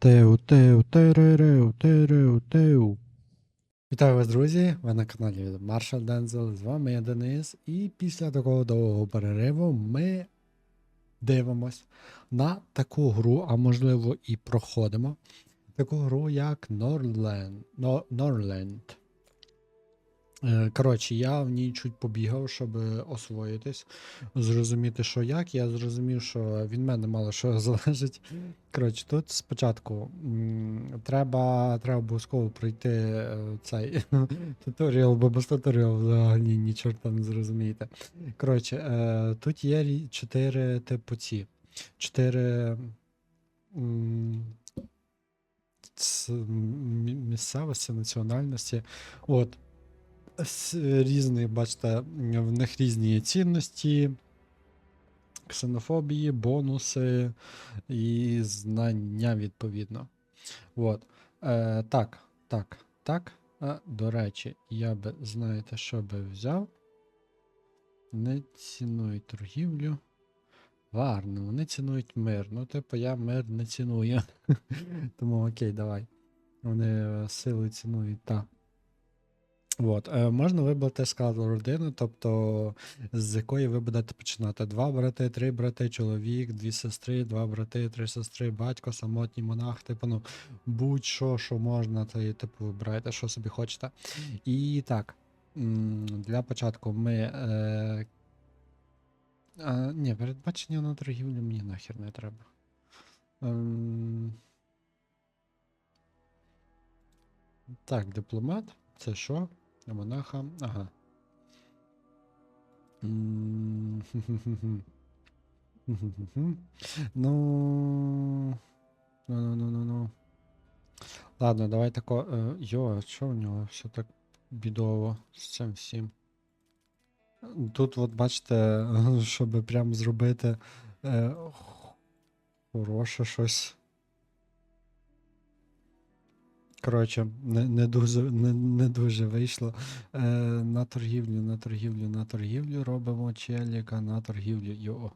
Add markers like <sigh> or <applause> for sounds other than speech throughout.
Теу, теу, теререу, тереу, теу. Вітаю вас, друзі! Ви на каналі Marshall Дензел. З вами я Денис. І після такого довгого перериву ми дивимось на таку гру, а можливо і проходимо. Таку гру, як. Norland. Е, Коротше, я в ній чуть побігав, щоб освоїтись, зрозуміти, що як. Я зрозумів, що від мене мало що <laughs> залежить. Коротше, тут спочатку треба, треба обов'язково пройти е, цей <laughs> туторіал, бо без туторіал взагалі ні чорта не зрозумієте. Коротше, е, тут є чотири типу ці. Чотири місцевості, національності. От. Різних, бачите, в них різні цінності, ксенофобії, бонуси і знання відповідно. От. Е, так, так, так. А, до речі, я би, знаєте, що би взяв? Не цінують торгівлю. Гарно, вони цінують мир. Ну, типу, я мир не ціную. <laughs> Тому окей, давай. Вони е, сили цінують, так. От, е, можна вибрати склад родини, тобто з якої ви будете починати. Два брати, три брати, чоловік, дві сестри, два брати, три сестри, батько, самотній монах, типу, ну, будь-що, що можна, то типу, вибирайте, що собі хочете. І так, для початку ми. Е, а, ні, передбачення на торгівлю мені нахер не треба. Ем, так, дипломат. Це що? А Монаха. Ага. <laughs> Ну. Ну, ну, ну, ну. Ладно, давай тако. е, Йо, а що в нього все так бідово з цим всім? Тут, от бачите, <laughs> щоб прям зробити е, хороше щось. Коротше, не, не, дуже, не, не дуже вийшло. Е, на торгівлю, на торгівлю, на торгівлю робимо челіка, на торгівлю. Йо.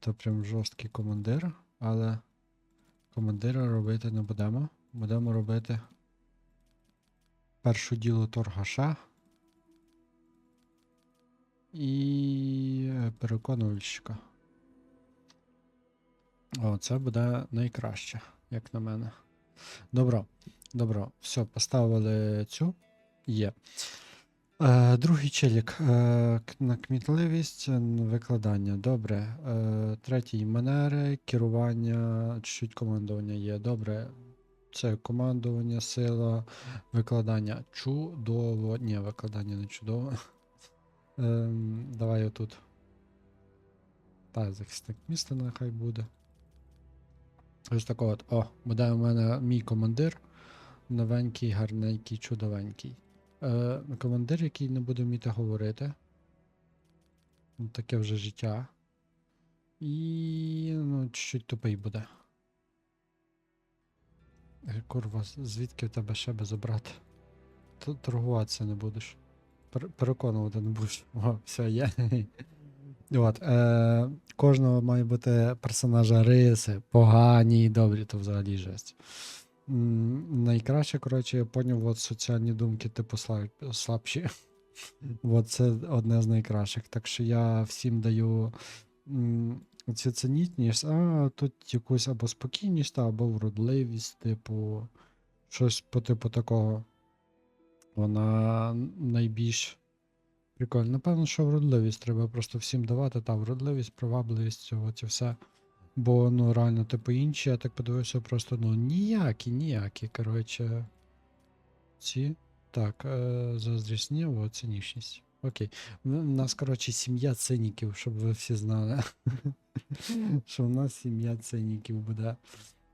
То прям жорсткий командир, але командира робити не будемо. Будемо робити першу діло торгаша. І переконувальщика. О, це буде найкраще, як на мене. Добро, добро. Все, поставили цю. Є. Е, другий челік. Е, к- на кмітливість, е, викладання. Добре. Е, третій манери, керування, чуть-чуть командування є. Добре. Це командування, сила, викладання. Чудово. Ні, викладання не чудово. <laughs> Ем, давай отут. Та, захисник міста нехай буде. Ось такого от. О, буде у мене мій командир. Новенький, гарненький, чудовенький. Е, командир, який не буде вміти говорити. Ну, Таке вже життя. І ну, чуть-чуть тупий буде. Е, Курва, звідки в тебе ще би забрати? Торгуватися не будеш. Пер- переконувати не будеш. <laughs> О, все є. <laughs> От, е, кожного має бути персонажа риси, погані і добрі, то взагалі жесть. Найкраще, коротше, я поняв, от соціальні думки, типу слаб- слабші. <laughs> От це одне з найкращих. Так що я всім даю цю цінітність, а тут якусь або спокійність, або вродливість, типу, щось по типу такого. Вона найбільш прикольна. Напевно, що вродливість треба просто всім давати, та вродливість, привабливість, от і все. Бо ну реально, типу, інші, я так подивився, просто ну ніякі, ніякі. Коротше. Ці. Так, е, заздрісні, о, цинічність. Окей. У нас, коротше, сім'я циніків, щоб ви всі знали. Що у нас сім'я циніків буде.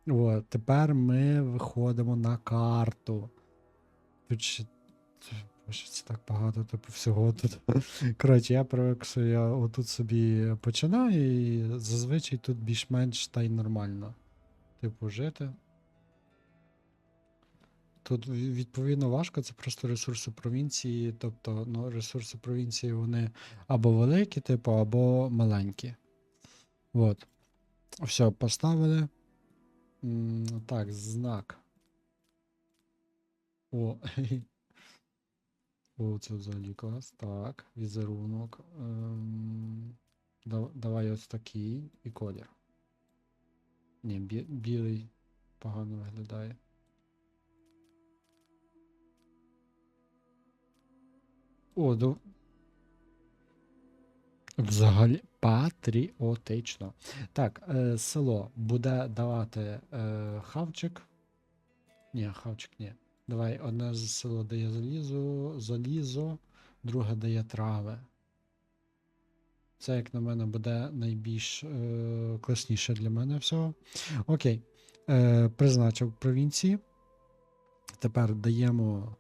От, тепер ми виходимо на карту. Тут ще. Боже, це так багато, типу, всього тут. <laughs> Коротше, я привик, я отут собі починаю, і зазвичай тут більш-менш та й нормально. Типу, жити. Тут відповідно важко, це просто ресурси провінції. Тобто, ну, ресурси провінції вони або великі, типу, або маленькі. От. Все, поставили. М, Так, знак. О, <laughs> О, це взагалі клас. Так, візерунок. Ем, давай ось такий і колір. Ні, бі- білий погано виглядає. О, до... Взагалі патріотично. Так, е, село буде давати е, хавчик. Ні, хавчик ні. Давай, одне з село дає залізо, залізо, друге дає трави. Це, як на мене, буде найбільш е, класніше для мене всього. Окей. Е, призначив провінції. Тепер даємо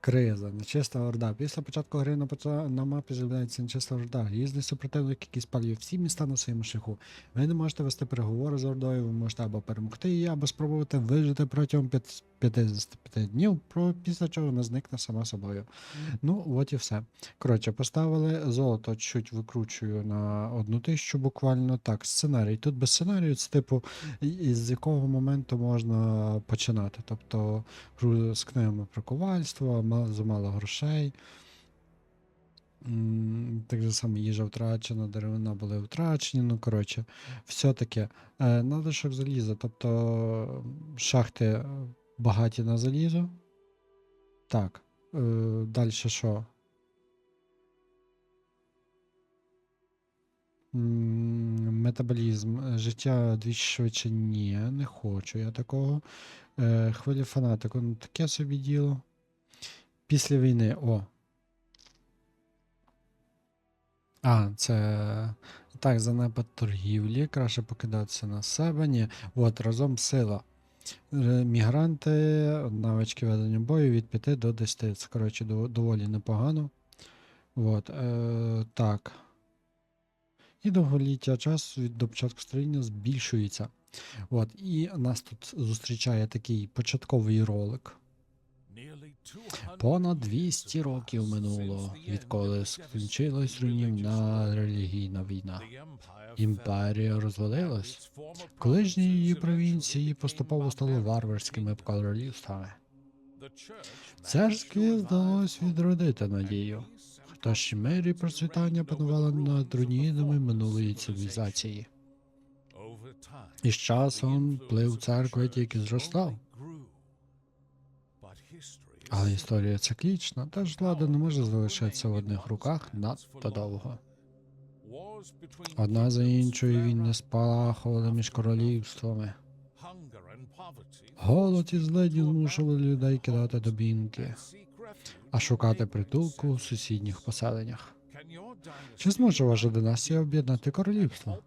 криза, нечиста орда. Після початку гри на, на мапі з'являється нечиста орда. Різний супротивник, який спалює всі міста на своєму шляху. Ви не можете вести переговори з ордою, ви можете або перемогти її, або спробувати вижити протягом 55 днів, після чого вона зникне сама собою. Ну, от і все. Коротше, поставили золото, чуть викручую на одну тисячу буквально. Так, сценарій. Тут без сценарію, це типу, з якого моменту можна починати. Тобто, з книгами про ковальство, замало грошей. Так же саме їжа втрачена, деревина були втрачені. Ну, коротше, все таке. Надлишок заліза, тобто шахти багаті на залізо. Так. Е, Далі що? Метаболізм. Життя двічі швидше ні, не хочу я такого. Е, хвилі фанатику, ну таке собі діло. Після війни, о. А, це. Так, занепад торгівлі. Краще покидатися на себе. Ні. От, разом сила. Е, Мігранти, навички ведення бою від 5 до 10. Це, коротше, доволі непогано. От, е, так. І довголіття часу від до початку строєння збільшується. От, і нас тут зустрічає такий початковий ролик. Понад 200 років минуло, відколи скінчилась руйнівна релігійна війна. Імперія розвалилась. Колишні її провінції поступово стали варварськими королівствами. Церкві вдалося відродити надію. Та ж мирі процвітання панувало над руїнами минулої цивілізації. І з часом вплив церкви тільки зростав. Але історія циклічна, тож влада не може залишатися в одних руках надто довго. Одна за іншою війни спалахували між королівствами. Голод і зледі змушували людей кидати добінки, а шукати притулку у сусідніх поселеннях. Чи зможе ваша династія об'єднати королівство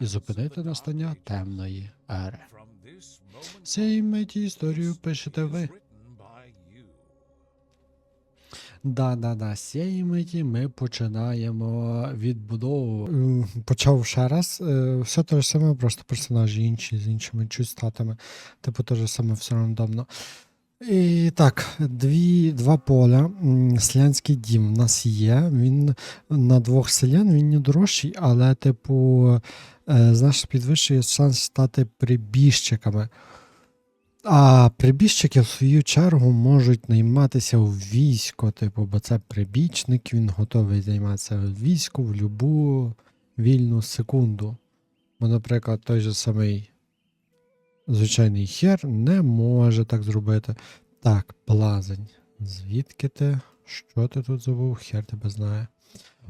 і зупинити настання темної ери? Цієї миті історію пишете ви. Да, да, да. З цієї миті ми починаємо відбудову. Е, Почав ще раз. е, Все те ж саме, просто персонажі інші з іншими статами. Типу, те ж саме все рандомно. І так, дві, два поля. Селянський дім в нас є. Він на двох селян, він не дорожчий, але, типу, е, знаєш, підвищує шанс стати прибіжчиками. А прибіжчики, в свою чергу, можуть найматися у військо, типу, бо це прибічник, він готовий займатися в війську в любу вільну секунду. Бо, наприклад, той же самий звичайний хер не може так зробити. Так, плазень. Звідки ти? Що ти тут забув? Хер тебе знає.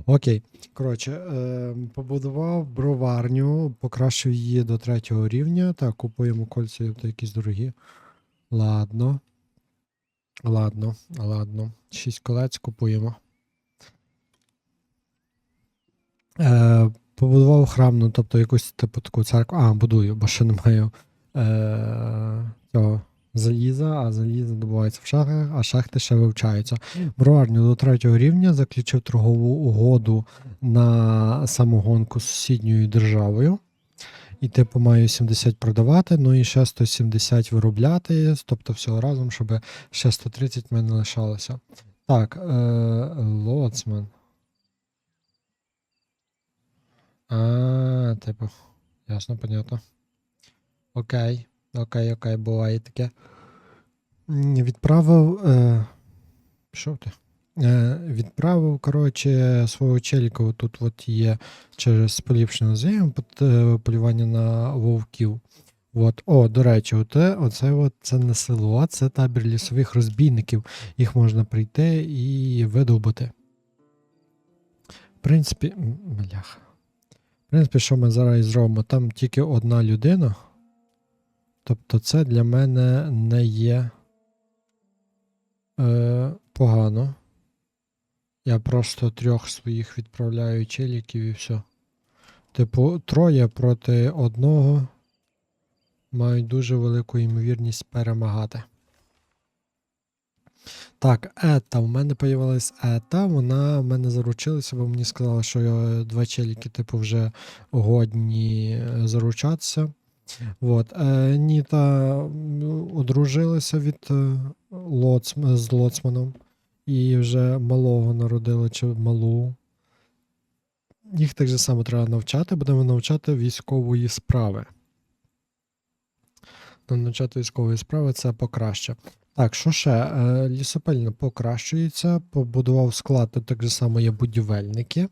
Окей. Коротше, е, побудував броварню, покращив її до третього рівня. Так, купуємо кольця то якісь дорогі. Ладно. Ладно, ладно. Шість колець купуємо. Е, побудував храм, ну тобто якусь типу таку церкву. А, будую, бо ще не маю е, цього заліза, а залізо добувається в шахтах, а шахти ще вивчаються. Броварню до третього рівня заключив торгову угоду на самогонку з сусідньою державою. І типу маю 70 продавати, ну і ще 170 виробляти, тобто всього разом, щоб ще 130 в мене лишалося. Так, е, лоцман. А, типу, ясно, понятно. Окей. Окей, окей, буває таке. Відправив. Е, що ти? Е, відправив, коротше, свого челіка. Тут от є через поліпшене заєм полювання на вовків. От, о, до речі, оте, оце от, це не село, а це табір лісових розбійників. Їх можна прийти і видобути. В принципі, бляха. В принципі, що ми зараз зробимо? Там тільки одна людина. Тобто це для мене не є е, погано. Я просто трьох своїх відправляю челіків і все. Типу, троє проти одного мають дуже велику ймовірність перемагати. Так, Ета. У мене появилась Ета. Вона в мене заручилася, бо мені сказали, що два челіки, типу, вже годні заручатися. От. Е, Ніта одружилася від е, лоц, з лоцманом і вже малого народила чи малу. Їх так же само треба навчати, будемо навчати військової справи. Навчати військової справи це покраще. Так, що ще? Е, Лісопильня покращується, побудував склад, так же само є будівельники,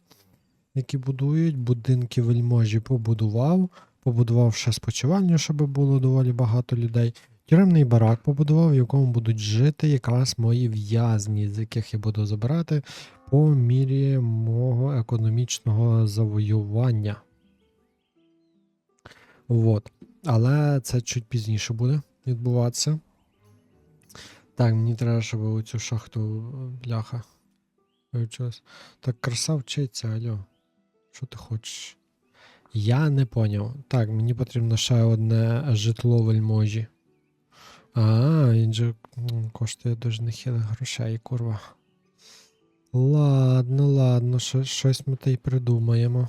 які будують, будинки вельможі побудував, побудував ще спочивальню, щоб було доволі багато людей. Тюремний барак побудував, в якому будуть жити якраз мої в'язні, з яких я буду забирати по мірі мого економічного завоювання. Вот. Але це чуть пізніше буде відбуватися. Так, мені треба, щоб оцю шахту е, бляха. Так, краса вчиться, алло. Що ти хочеш? Я не поняв. Так, мені потрібно ще одне житло вельможі. А, він же коштує дуже нехилих грошей, курва. Ладно, ладно, щось ми та й придумаємо.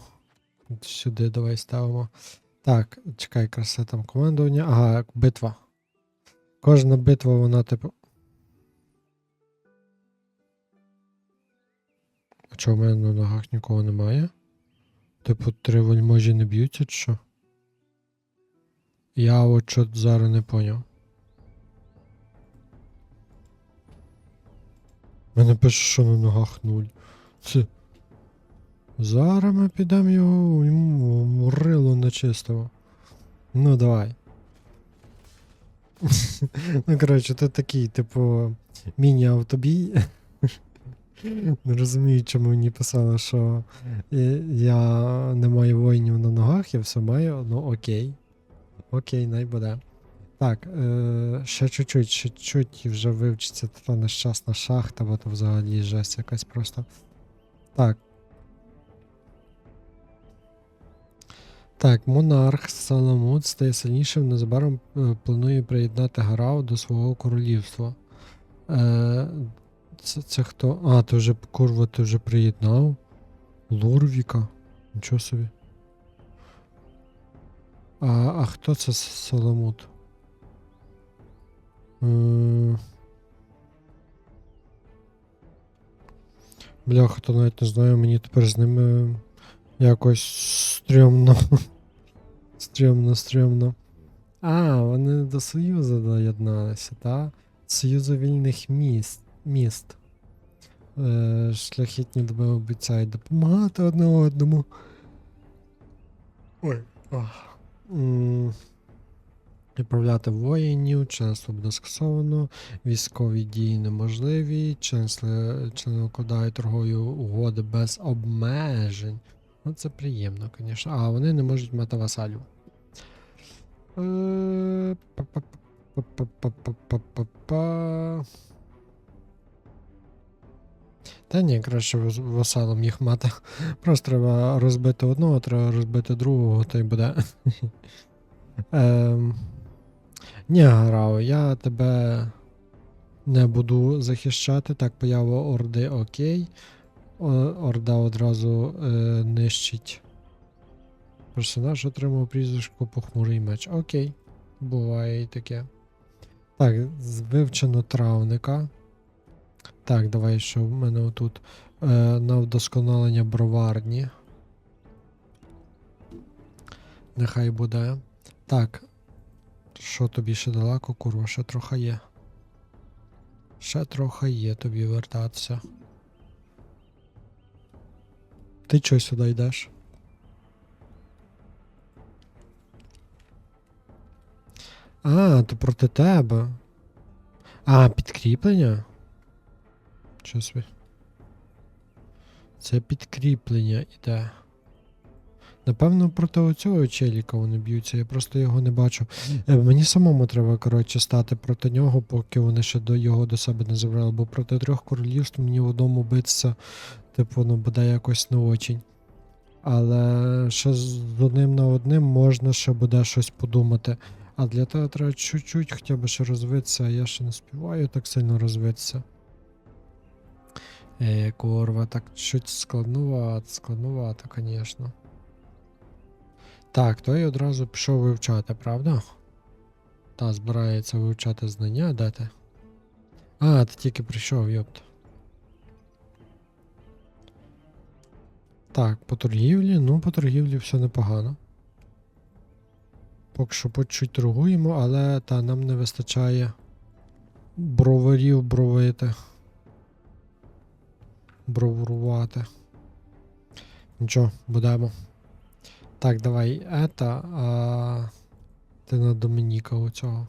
Сюди давай ставимо. Так, чекай, краса там командування. Ага, битва. Кожна битва, вона типу. А чого в мене на ногах нікого немає? Типу, три вельможі не б'ються, чи що? Я от що зараз не поняв. Мене пише, що на ногах нуль. Це. Зараз ми підемо його йому рило нечистого. Ну, давай. <laughs> ну, коротше, це такий, типу, міні-автобій. Не розумію, чому мені писали, що е, я не маю воїнів на ногах, я все маю, ну окей. Окей, най буде. Так, е, ще чуть-чуть, ще чуть і вже вивчиться та нещасна шахта, бо то взагалі жесть якась просто. Так. Так, монарх Саламут стає сильнішим, незабаром е, планує приєднати Гарау до свого королівства. Е, це, це хто? А, ти вже курва, ти вже приєднав? Лурвіка. Нічого собі. А, а хто це С- Саламут? Е, Бляха, то навіть не знаю, мені тепер з ними якось стрьомно. <laughs> стрьомно, стрьомно. А, вони до Союзу доєдналися, та? Союзу вільних міст. Міст. Е, шляхетні доби обіцяють допомагати одне одному. Ой. Ах. Відправляти воїнів, членство буде скасовано, військові дії неможливі, члени, укладають торгові угоди без обмежень. Ну, це приємно, звісно. А вони не можуть мати васалів. Е, па-па-па-па-па-па-па-па. Та ні, краще васалом їх мати. <laughs> Просто треба розбити одного, треба розбити другого, то й буде. <laughs> Ем... Ні, Гарао, я тебе не буду захищати. Так, поява Орди окей. Орда одразу е, нищить. Персонаж отримав прізвисько похмурий меч. Окей. Буває і таке. Так, вивчено травника. Так, давай, що в мене отут. Е, на вдосконалення броварні. Нехай буде. Так. Що тобі ще далеко, курва, ще трохи є. Ще трохи є тобі вертатися. Ти чого сюди йдеш? А, то проти тебе. А, підкріплення? Що собі? Це підкріплення іде. Напевно, проти оцього челіка вони б'ються, я просто його не бачу. Е, Мені самому треба, коротше, стати проти нього, поки вони ще до його до себе не забрали, бо проти трьох королівств мені в одному битися, типу, ну буде якось не очень. Але ще з одним на одним можна ще буде щось подумати. А для того треба чуть-чуть хоча б ще розвитися, а я ще не співаю так сильно розвитися. Е, курва, так чуть складнувато, складнувато, звісно. Так, той одразу пішов вивчати, правда? Та, збирається вивчати знання, де ти? А, ти тільки прийшов, йопт. Так, по торгівлі, ну, по торгівлі все непогано. Поки що по чуть торгуємо, але та нам не вистачає броварів бровити. Бровурувати. Нічого, будемо. Так, давай ета, а ти на Домініка оцього.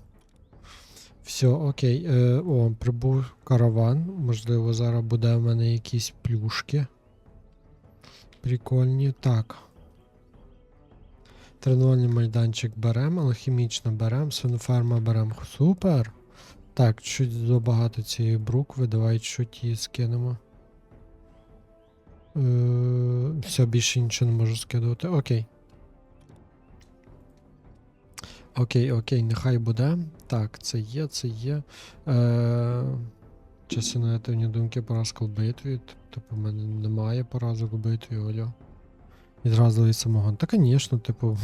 Все, окей. Е, о, прибув караван. Можливо, зараз буде в мене якісь плюшки. Прикольні. Так. Тренувальний майданчик берем, алхімічно берем, свиноферма берем. Супер. Так, чуть забагато цієї брукви, давай чуть її скинемо. Е, все, більше нічого не можу скидувати. Окей. Окей, окей, нехай буде. Так, це є, це є. Е, Часинетивні думки поразка в битві. Тобто в мене немає поразок в битві, Олю. Відразливий самогон. Та, звісно, типу,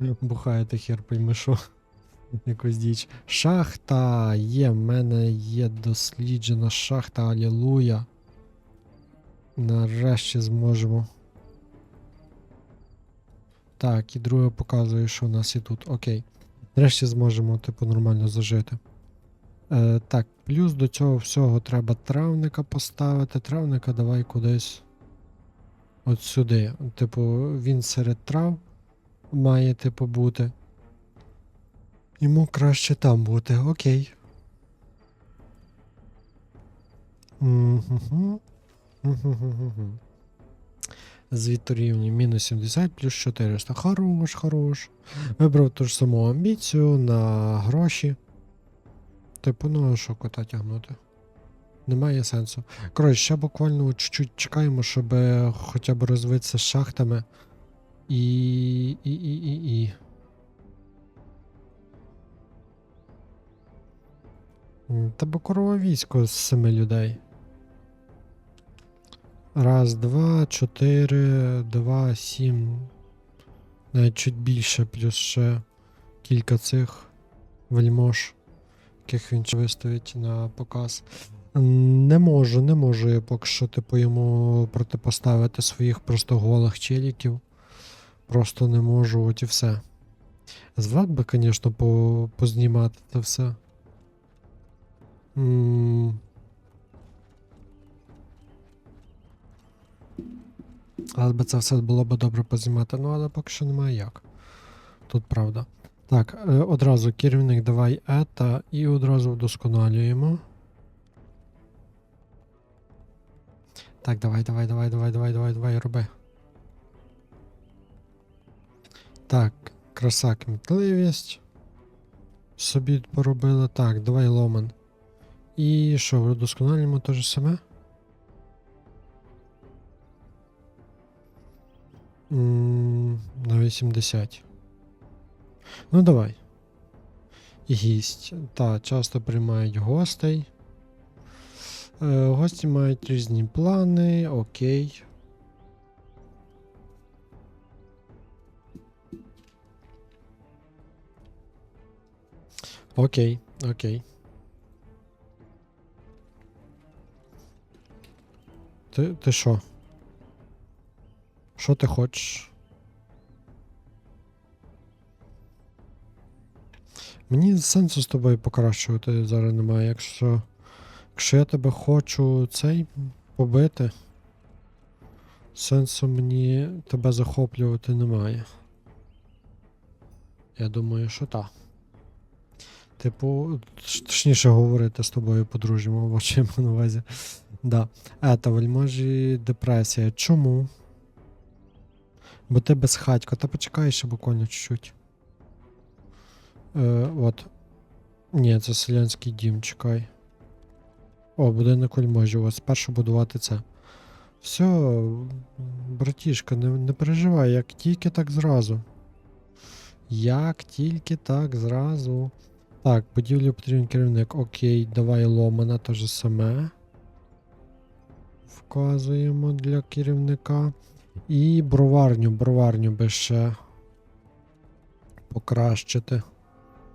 <laughs> бухаєте хер пойми що. <laughs> Якось діч. Шахта! Є, в мене є досліджена шахта, алілуя. Нарешті зможемо. Так, і друге показує, що у нас і тут. Окей. Нарешті зможемо, типу, нормально зажити. Е, так, плюс до цього всього треба травника поставити. Травника давай кудись. От сюди. Типу, він серед трав має, типу, бути. Йому краще там бути, окей. Мгм. Звідти рівні мінус 70 плюс 400. Хорош, хорош. Вибрав ту ж саму амбіцію на гроші. Типу, ну що кота тягнути? Немає сенсу. Коротше, ще буквально чуть-чуть чекаємо, щоб е, хоча б розвитися з шахтами. І. і. і. і. і. Та бо корова військо з семи людей. Раз, два, чотири, два, сім. Навіть чуть більше, плюс ще кілька цих вельмож, яких він виставить на показ. Не можу, не можу я поки що типу йому протипоставити своїх просто голих челіків. Просто не можу, от і все. Звак би, звісно, познімати це все. М, Але би це все було б добре познімати, ну але поки що немає як. Тут правда. Так, е, одразу керівник давай ета і одразу вдосконалюємо. Так, давай, давай, давай, давай, давай, давай, давай, роби. Так, краса кмітливість. Собі поробили. Так, давай ломан. І що, вдосконалюємо те ж саме? На 80. Ну, давай. Гість. Та, часто приймають гостей. Е, гості мають різні плани, окей. Окей, окей. Ти, ти що? Що ти хочеш? Мені сенсу з тобою покращувати зараз немає. Якщо. Якщо я тебе хочу цей побити, сенсу мені тебе захоплювати немає. Я думаю, що так. Типу, точніше говорити з тобою по-дружньому, в очі на увазі. Да. Ета, вельможі депресія. Чому? Бо ти безхатько, та почекай ще буквально чуть-чуть. Е, от. Ні, це селянський дім, чекай. О, будинок вельможі, ось спершу будувати це. Все, братішка, не, не переживай, як тільки так зразу. Як тільки так зразу. Так, будівлі потрібен керівник. Окей, давай ломана те ж саме. Вказуємо для керівника. І броварню, броварню би ще покращити.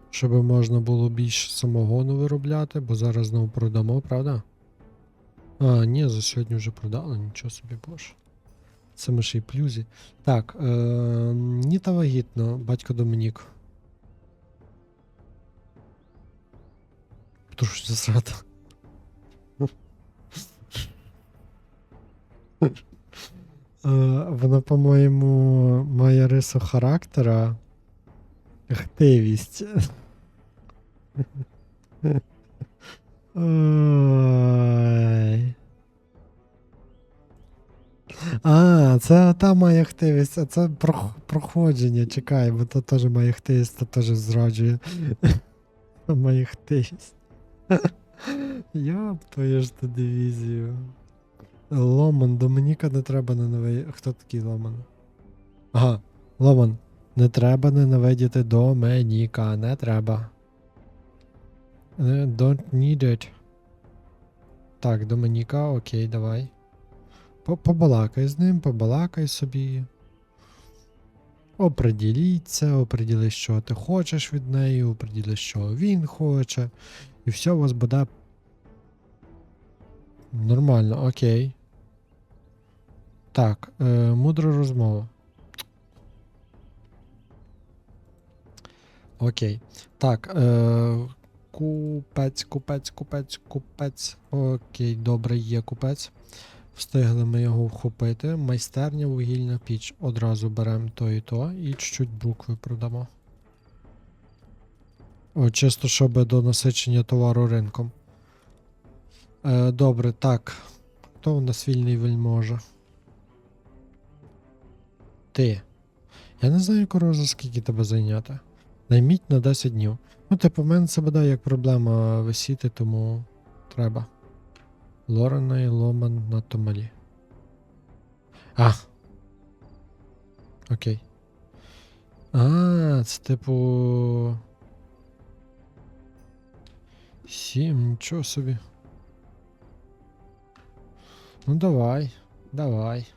Щоб можна було більше самогону виробляти, бо зараз знову продамо, правда? А, ні, за сьогодні вже продали, нічого собі боже. Це ми ще й плюзі. Так, е, Ніта вагітно, батько Домінік. Подружня зрада. Е, Вона, по-моєму, має рису характера. Хтивість. <laughs> Ой. А, це та має хтивість, а це прох- проходження, чекай, бо то теж має хтивість, то теж зраджує. Має хтивість. Я твою ж ту дивізію. Ломан, Домініка не треба ненавидіти. Хто такий Ломан? Ага, Ломан. Не треба ненавидіти Доменіка, не треба. Е, Don't need it. Так, Домініка, окей, давай. Побалакай з ним, побалакай собі. Оприділіться, оприділи, що ти хочеш від неї, оприділи, що він хоче. І все у вас буде нормально, окей. Так, е, мудра розмова. Окей. Так. Е, купець, купець, купець, купець. Окей, добре, є купець. Встигли ми його вхопити. Майстерня, вугільна піч. Одразу беремо то і то, і чуть-чуть брукви продамо. О, чисто, щоб до насичення товару ринком. Е, добре, так. Хто у нас вільний вельможа? Ти. Я не знаю, корова, за скільки тебе зайняти. Найміть на 10 днів. Ну, типу, в мене це буде як проблема висіти, тому треба. Лорена і Ломан на Томалі. А. Окей. А, це типу. Сім, нічого собі. Ну давай, давай.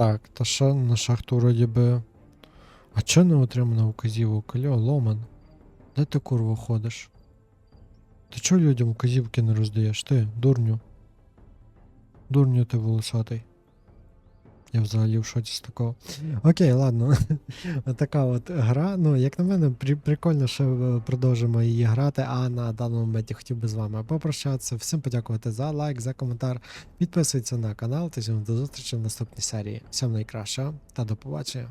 Так, та що на шахту вроді би. А чого не отримано указівок? Альо, Ломан. Де ти курво ходиш? Ти чого людям указівки не роздаєш? Ти, дурню. Дурню ти волосатий. Я взагалі в шоці з такого. Окей, ладно. <laughs> Така от гра. Ну, як на мене, при- прикольно, що е, продовжимо її грати, а на даному моменті хотів би з вами попрощатися. Всім подякувати за лайк, за коментар. Підписуйтесь на канал та до зустрічі в наступній серії. Всім найкращого та до побачення.